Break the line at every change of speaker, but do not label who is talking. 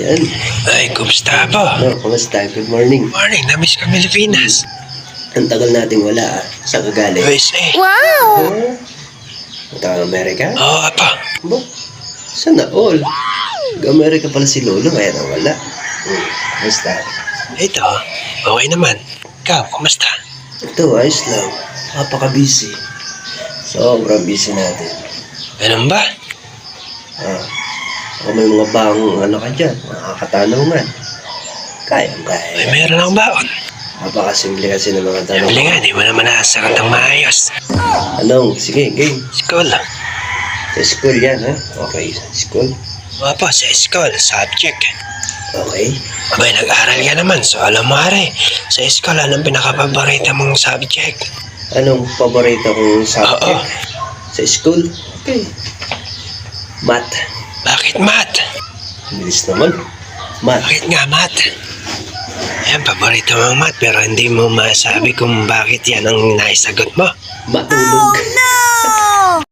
Yan.
Ay, kumusta po?
No, kumusta? Good morning.
Morning, namiss ka Pilipinas.
Ang tagal nating wala ah. Saan ka galing?
USA.
Huh? Punta ka Amerika?
Oo, apa.
Ba? Sana all. Amerika pala si Lolo kaya nawala. Hmm. Kumusta?
Ito, okay naman. Ikaw, kumusta?
Ito, ayos lang. Napaka-busy. Sobrang busy natin.
Ganun ba?
Ah. Ako may mga bagong ano ka dyan, mga katanungan. Kaya,
Ay,
kaya.
meron akong baon.
Napakasimple kasi ng mga tanong.
Sabi nga, di mo naman nasagot ng maayos.
Anong? Sige, game.
School.
Sa school yan, ha? Okay, school.
Opo, sa school, subject.
Okay.
Abay, nag-aral ka naman, so alam mo are, sa school, anong pinakapaborito mong subject?
Anong paborito kong
Oo.
subject? Sa school? Okay. Math.
Bakit math?
Bilis naman. Math.
Bakit nga math? Yan, paborito mong math, pero hindi mo masabi kung bakit yan ang naisagot mo.
Matulog.